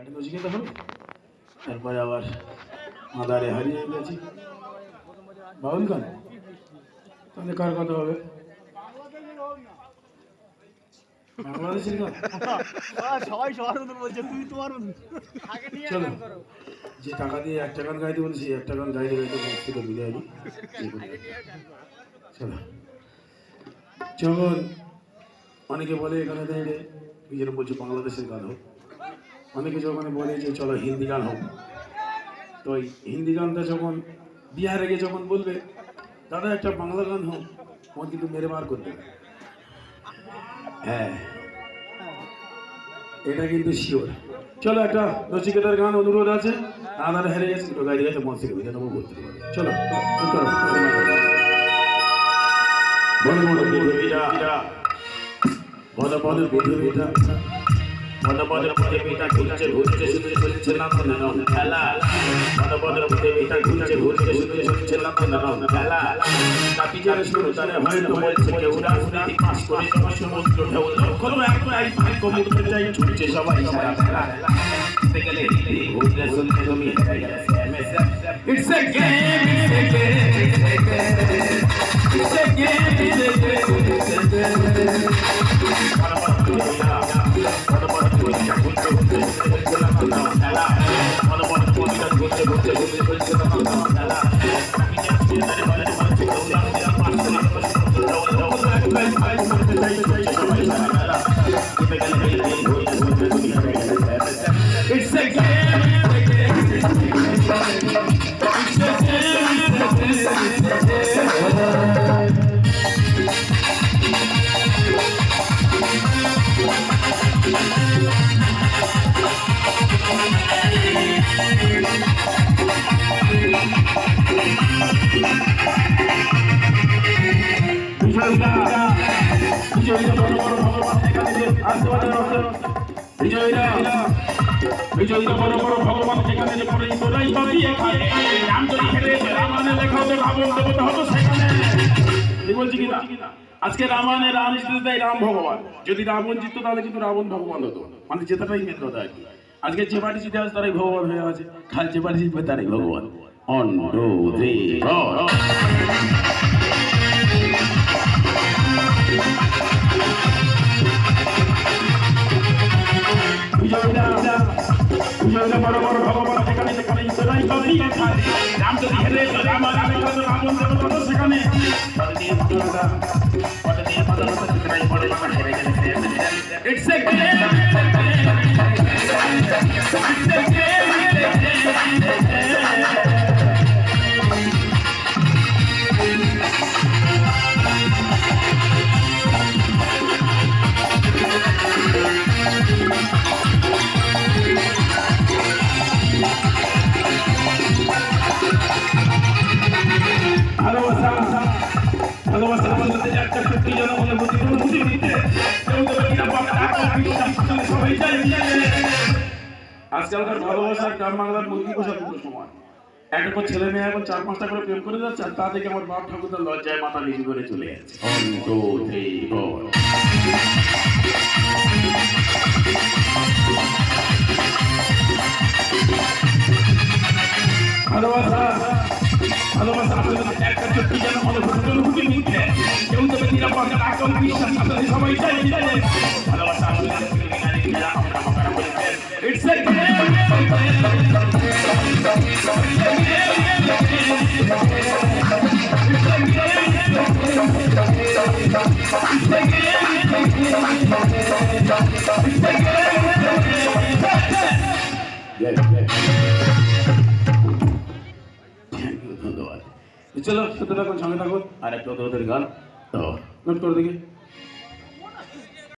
একটা নচিকেতা হবে তারপরে আবার মাদারে হারিয়ে গেছি। বাউল গান তাহলে কার কথা হবে? বাংলাদেশের গান সবাই সবার মতো বলছে তুই তোমার চলো। যে টাকা দিয়ে একটা গান গাইতে বলছি একটা গান গাইতে গাইতে বিদায় আনি চলো। যখন অনেকে বলে এখানে দাঁড়িয়ে নিজেরা বলছে বাংলাদেশের গান হোক। অনেকে যখন বলে যে চলো হিন্দি গান হোক তো ওই হিন্দি গানটা যখন বিহারে গিয়ে যখন বলবে দাদা একটা বাংলা গান হোক তোমার কিন্তু মেরে মার করবে হ্যাঁ এটা কিন্তু শিওর চলো একটা নচিকেতার গান অনুরোধ আছে আধার হেরে গেছে দুটো গাড়ি গেছে মন থেকে বেঁধে নেব বলতে পারবে চলো। বড় বড় পৃথিবীটা বড় বড় পৃথিবীটা বড় বড় পৃথিবীটা ঘুরছে ঘুরছে শুধু চলছে না তো নাম খেলা বড় বড় পৃথিবীটা ঘুরছে ঘুরছে শুধু চলছে না তো নাম খেলা কাপি যারা শুরু তারা হয়তো বলছে কেউ রাজনীতি পাস করে সবার সমস্ত ঢেউ লক্ষ্য একটাই ভাগ্য মুক্তি চাই ছুটছে সবাই সারা খেলা It's a game, it's a game, it's a game. It's a game, it's a game, it's a game. It's a game. বিজয়ীরা বিজয়ীরা বড় বড় ভগবান লেখা হতো আজকে রামায়ণে রাম দেয় রাম ভগবান। যদি রাবণ জিততো, তাহলে কিন্তু রাবণ ভগবান হতো। মানে জেতাটাই মেন কথা আর কি। আজকে যে পার্টি জিতে আছে, তারাই ভগবান হয়ে আছে। খাল যে পার্টি জিতবে, তারাই ভগবান। অন ঈশ্বরাই পাবি এখানে রাম যদি হেরে রামায়ণে লেখা হতো রাবণ দেবতা হতো সেখানে It's a game. একটা সত্যি যেন অনুভূতি অনুভূতি দিতে কেউ তো এটা পাবে না, কেউ বিশ্বাস করে সবাই যায় আজকালকার ভালোবাসার গ্রাম বাংলার মুরগি পোষা দুটো সমান একটা করে ছেলে মেয়ে এখন চার পাঁচটা করে প্রেম করে যাচ্ছে আর তা থেকে আমার বাপ ঠাকুর তার লজ্জায় মাথা নিচু করে চলে যাচ্ছে। One, চলো সুতরাং সঙ্গে থাকুন আর একটা ওদের গান তো নোট করে দেখি